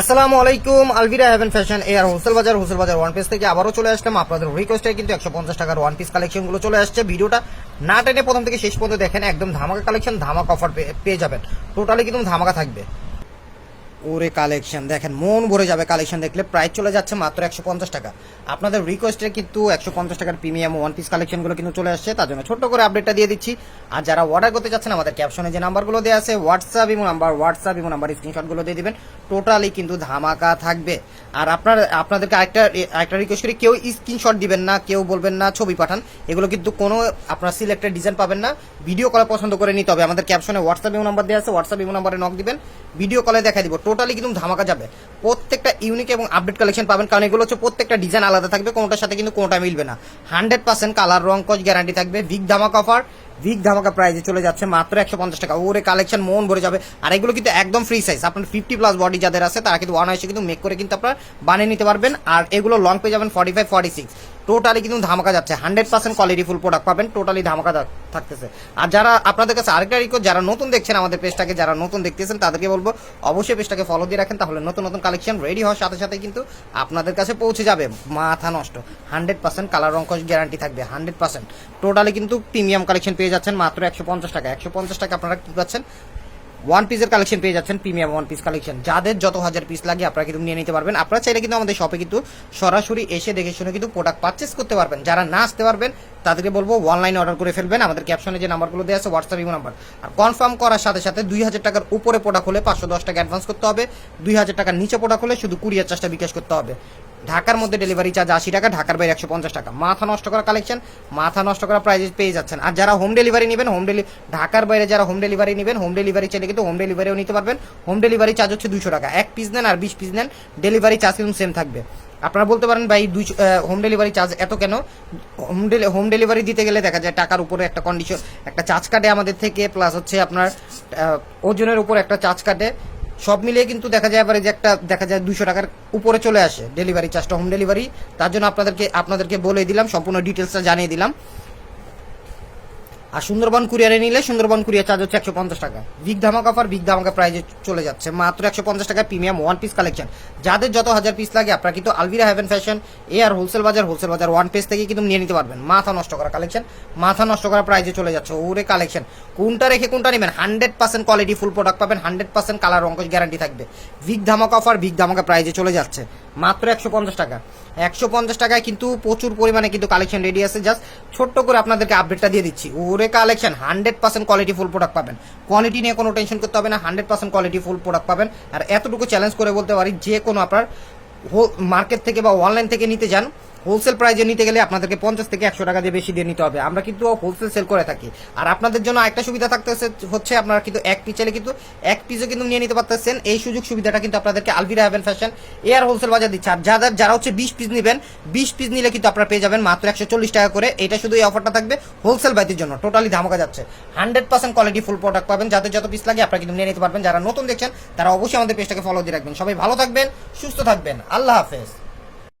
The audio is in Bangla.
আসসালামু আলাইকুম, আলভিরা হেভেন ফ্যাশন এয়ার হোসেল বাজার হোসেল বাজার ওয়ান পিস থেকে আবারও চলে আসলাম। আপনাদের রিকোয়েস্টে কিন্তু একশো পঞ্চাশ টাকার ওয়ান পিস কালেকশনগুলো চলে আসছে। ভিডিওটা না টেনে প্রথম থেকে শেষ পর্যন্ত দেখেন, একদম ধামাকা কালেকশন ধামাকা অফার পেয়ে যাবেন। টোটালি কিন্তু ধামাকা থাকবে। ওরে কালেকশন দেখেন, মন ভরে যাবে কালেকশন দেখলে। প্রাইস চলে যাচ্ছে মাত্র একশো পঞ্চাশ টাকা। আপনাদের রিকোয়েস্টে কিন্তু একশো পঞ্চাশ টাকার প্রিমিয়াম ওয়ান পিস কালেকশনগুলো কিন্তু চলে আসছে, তার জন্য ছোট্ট করে আপডেটটা দিয়ে দিচ্ছি। আর যারা অর্ডার করতে চাচ্ছেন, আমাদের ক্যাপশনে যে নাম্বারগুলো দেওয়া আছে হোয়াটসঅ্যাপ এবং নাম্বার হোয়াটসঅ্যাপ এবং নাম্বার স্ক্রিনশটগুলো দিয়ে দিবেন। টোটালি কিন্তু ধামাকা থাকবে। আর আপনার, আপনাদেরকে আরেকটা একটা রিকোয়েস্ট করি, কেউ স্ক্রিনশট দিবেন না, কেউ বলবেন না, ছবি পাঠান। এগুলো কিন্তু কোনো আপনার সিলেক্টেড ডিজাইন পাবেন না। ভিডিও কলে পছন্দ করে নিতে হবে। আমাদের ক্যাপশনে হোয়াটসঅ্যাপ এবং নাম্বার দেওয়া আছে হোয়াটসঅ্যাপ এবং নাম্বারে নক দিবেন। ভিডিও কলে দেখা দিব। টোটালি কিন্তু ধামাকা যাবে। প্রত্যেকটা ইউনিক এবং আপডেট কালেকশন পাবেন, কারণ এগুলো হচ্ছে প্রত্যেকটা ডিজাইন আলাদা থাকবে, কোনোটার সাথে কিন্তু কোনোটা মিলবে না। হান্ড্রেড পার্সেন্ট কালার রং কচ গ্যারান্টি থাকবে বিগ ধামাকা অফার বিগ ধামাকা প্রাইজে চলে যাচ্ছে, মাত্র একশো পঞ্চাশ টাকা। ওরে কালেকশন মন ভরে যাবে। আর এগুলো কিন্তু একদম ফ্রি সাইজ আপনার ফিফটি প্লাস বডি যাদের আছে, তারা কিন্তু ওয়ান হাইসে কিন্তু মেক করে কিন্তু আপনার বানিয়ে নিতে পারবেন। আর এগুলো লং পেয়ে যাবেন forty five forty six totally কিন্তু ধামাকা যাচ্ছে। Hundred percent quality full product পাবেন টোটালি ধামাকা থাকতেছে। আর যারা আপনাদের কাছে আরেকটা রিকোয়েস্ট যারা নতুন দেখছেন আমাদের পেজটাকে যারা নতুন দেখতেছেন, তাদেরকে বলব অবশ্যই পেজটাকে ফলো দিয়ে রাখেন, তাহলে নতুন নতুন কালেকশন রেডি হওয়ার সাথে সাথে কিন্তু আপনাদের কাছে পৌঁছে যাবে। মাথা নষ্ট। হান্ড্রেড পার্সেন্ট কালার অঙ্কশ গ্যারান্টি থাকবে। হান্ড্রেড পার্সেন্ট টোটালি কিন্তু প্রিমিয়াম কালেকশন পেয়ে যাচ্ছেন মাত্র একশো পঞ্চাশ টাকা। একশো পঞ্চাশ টাকা আপনারা কি পাচ্ছেন? ওয়ান পিসের কালেকশন পেয়ে যাচ্ছেন প্রিমিয়াম ওয়ান পিস কালেকশন যাদের যত হাজার পিস লাগে, আপনারা কিন্তু নিয়ে নিতে পারবেন। আপনারা চাইলে কিন্তু আমাদের শপে কিন্তু সরাসরি এসে দেখে শুনে কিন্তু প্রোডাক্ট পারচেস করতে পারবেন। যারা না আসতে পারবেন, তাদেরকে বলব অনলাইনে অর্ডার করে ফেলবেন। আমাদের ক্যাপশনে যে নাম্বারগুলো দেওয়া আছে হোয়াটসঅ্যাপ ইমো নাম্বার আর কনফার্ম করার সাথে সাথে দুই হাজার টাকার উপরে প্রোডাক্ট হলে পাঁচশো দশ টাকা অ্যাডভান্স করতে হবে। দুই হাজার টাকার নিচে প্রোডাক্ট হলে শুধু কুড়িয়ার চার্জটা বিকাশ করতে হবে। ঢাকার মধ্যে ডেলিভারি চার্জ আশি টাকা, ঢাকার বাইরে একশো পঞ্চাশ টাকা। মাথা নষ্ট করা কালেকশন মাথা নষ্ট করা প্রাইজে পেয়ে যাচ্ছেন। আর যারা হোম ডেলিভারি নেবেন হোম ডেলি ঢাকার বাইরে যারা হোম ডেলিভারি নেবেন হোম ডেলিভারি চাইলে কিন্তু হোম ডেলিভারিও নিতে পারবেন। হোম ডেলিভারি চার্জ হচ্ছে দুশো টাকা। এক পিস নেন আর বিশ পিস নেন ডেলিভারি চার্জ কিন্তু সেম থাকবে। আপনারা বলতে পারেন, ভাই দুই হোম ডেলিভারি চার্জ এত কেন? হোম ডেলি হোম ডেলিভারি দিতে গেলে দেখা যায় টাকার উপরে একটা কন্ডিশন একটা চার্জ কাটে আমাদের থেকে প্লাস হচ্ছে আপনার ওজনের উপর একটা চার্জ কাটে। সব মিলিয়ে কিন্তু দেখা যায় এবারে যে একটা, দেখা যায় দুশো টাকার উপরে চলে আসে। ডেলিভারি চার্জটা হোম ডেলিভারি তার জন্য আপনাদেরকে আপনাদেরকে বলে দিলাম, সম্পূর্ণ ডিটেলসটা জানিয়ে দিলাম। আর সুন্দরবন কুরিয়ারে নিলে সুন্দরবন কুরিয়ার চার্জ হচ্ছে একশো পঞ্চাশ টাকা। বিগ ধামাকা অফার বিগ ধামাকা প্রাইজে চলে যাচ্ছে। মাত্র একশো পঞ্চাশ টাকা প্রিমিয়াম ওয়ান পিস কালেকশন যাদের যত হাজার পিস লাগে, আপনারা কিন্তু আলভিরা হেভেন ফ্যাশন এ আর হোলসেল বাজার হোলসেল বাজার ওয়ান পিস থেকে কিন্তু নিয়ে নিতে পারবেন। মাথা নষ্ট করা কালেকশন মাথা নষ্ট করা প্রাইজে চলে যাচ্ছে। ওরে কালেকশন কোনটা রেখে কোনটা নেবেন? Hundred percent quality full product পাবেন হান্ড্রেড পার্সেন্ট কালার অঙ্কশ গ্যারান্টি থাকবে। বিগ ধামাকা অফার বিগ ধামাকা প্রাইজে চলে যাচ্ছে। মাত্র একশো পঞ্চাশ টাকা। একশো পঞ্চাশ টাকায় কিন্তু প্রচুর পরিমাণে কিন্তু কালেকশন রেডি আছে। জাস্ট ছোট্ট করে আপনাদেরকে আপডেটটা দিয়ে দিচ্ছি। ওরে collection hundred percent quality full product পাবেন। কোয়ালিটি নিয়ে কোনো টেনশন করতে হবে না hundred percent quality full product পাবেন। আর এতটুকু চ্যালেঞ্জ করে বলতে পারি, যে কোনো আপনার মার্কেট থেকে বা অনলাইন থেকে নিতে যান হোলসেল প্রাইজে নিতে গেলে আপনাদেরকে পঞ্চাশ থেকে একশো টাকা দিয়ে বেশি দিয়ে নিতে হবে। আমরা কিন্তু হোলসেল সেল করে থাকি। আর আপনাদের জন্য একটা সুবিধা থাকতে হচ্ছে আপনারা কিন্তু এক পিস চাইলে কিন্তু, এক পিসও কিন্তু নিয়ে নিতে পারতেছেন। এই সুযোগ সুবিধাটা কিন্তু আপনাদেরকে আলভিরা হ্যাভেন ফ্যাশন এয়ার হোলসেল বাজার দিচ্ছে। আর যাদের, যারা হচ্ছে বিশ পিস নেবেন, বিশ পিস নিলে কিন্তু আপনারা পেয়ে যাবেন মাত্র একশো চল্লিশ টাকা করে। এটা শুধু এই অফারটা থাকবে হোলসেল বাইতির জন্য। টোটালি ধামাকা যাচ্ছে। Hundred percent quality full product পাবেন। যাদের যত পিস লাগে আপনারা কিন্তু নিয়ে নিতে পারবেন। যারা নতুন দেখছেন, তারা অবশ্যই আমাদের পেজটাকে ফলো দিয়ে রাখবেন। সবাই ভালো থাকবেন, সুস্থ থাকবেন। আল্লাহ হাফেজ।